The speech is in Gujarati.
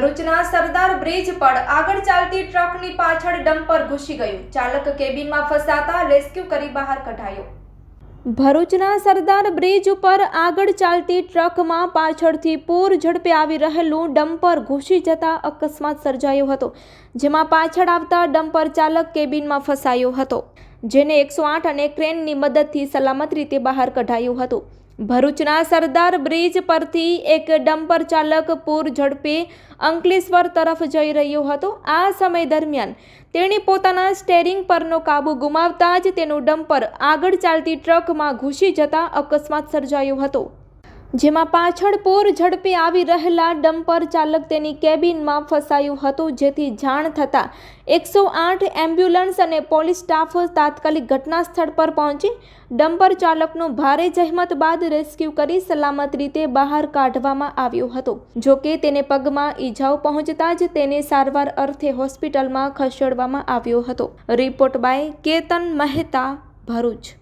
સરદાર બ્રિજ પર આગળ ચાલતી ટ્રકની પાછળ ડમ્પર ઘૂસી ગયું. ચાલક કેબિનમાં ફસાતા રેસ્ક્યુ કરી બહાર કઢાયો. ભરૂચના સરદાર બ્રિજ ઉપર આગળ ચાલતી ટ્રકમાં પાછળથી પૂર ઝડપે આવી રહેલું ડમ્પર ઘૂસી જતા અકસ્માત સર્જાયો હતો, જેમાં પાછળ આવતા ડમ્પર ચાલક કેબિનમાં ફસાયો હતો, જેને એકસો આઠ અને ક્રેનની મદદથી સલામત રીતે બહાર કઢાયું હતું. ભરૂચના સરદાર બ્રિજ પરથી એક ડમ્પર ચાલક પૂર ઝડપે અંકલેશ્વર તરફ જઈ રહ્યો હતો. આ સમય દરમિયાન તેણે પોતાના સ્ટેરિંગ પરનો કાબુ ગુમાવતા જ તેનું ડમ્પર આગળ ચાલતી ટ્રકમાં ઘૂસી જતા અકસ્માત સર્જાયો હતો. જેમાં પાછળ પૂર ઝડપે આવી રહેલા ડમ્પર ચાલક તેની કેબિનમાં ફસાયું હતું, જેથી જાણ થતાં એકસો આઠ એમ્બ્યુલન્સ અને પોલીસ સ્ટાફ તાત્કાલિક ઘટના સ્થળ પર પહોંચી ડમ્પર ચાલકનું ભારે જહેમત બાદ રેસ્ક્યુ કરી સલામત રીતે બહાર કાઢવામાં આવ્યો હતો. જોકે તેને પગમાં ઈજાઓ પહોંચતા જ તેને સારવાર અર્થે હોસ્પિટલમાં ખસેડવામાં આવ્યો હતો. Report by Ketan Mehta Bharuch.